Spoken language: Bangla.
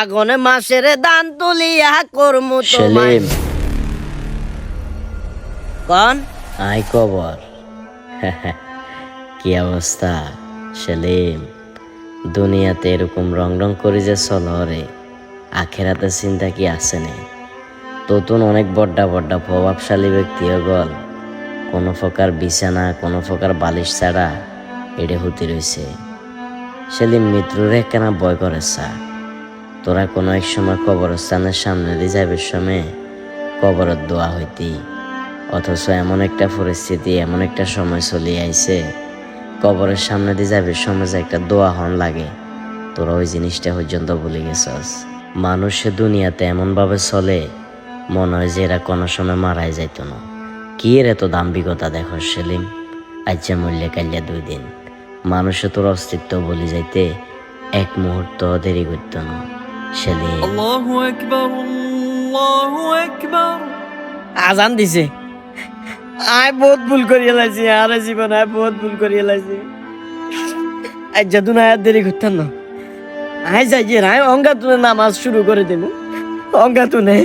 আগুনে মাসের দান তুলিয়া করমু তোমায়। সেলিম। কন? আই কবর। কি অবস্থা? সেলিম দুনিয়াতে এরকম রং রং করে যে চলো রে। আখেরাতে চিন্তা কি আছে নে? ততুন অনেক বড্ডা বড্ডা প্রভাবশালী ব্যক্তি গল। কোনো প্রকার বিছানা কোনো প্রকার বালিশ ছাড়া এড়ে হতে রয়েছে সেলিম মৃত্যুরে কেন বয় করে সা তোরা কোনো এক সময় কবরস্থানের সামনে দিয়ে যাবে সময় কবরের দোয়া হইতি। অথচ এমন একটা পরিস্থিতি, এমন একটা সময় চলে আইছে। কবরের সামনে দিয়ে যাবে সময় যে একটা দোয়া হন লাগে। তোরা ওই জিনিসটা পর্যন্ত ভুলে গেছস। মানুষে দুনিয়াতে এমনভাবে চলে, মনে হয় যে এরা কোনো সময় মারাই যাইত না। কি এর এত দাম্ভিকতা দেখো সেলিম? আজ্জা মূল্যে কাল্যা দুই দিন। মানুষে তোর অস্তিত্ব বলি যাইতে এক মুহূর্ত দেরি করত না। শালিম আল্লাহু আকবার আল্লাহু আকবার। আজান দিছে। আই বহুত ভুল করিয়ে লাইছি আরে জীবন আই বহুত ভুল করিয়ে লাইছি আজ যাদুন আয়ার দেরি করতাম না। আই যাই আয় অঙ্গা তুলে নামাজ শুরু করে দেবো অঙ্গা তুলে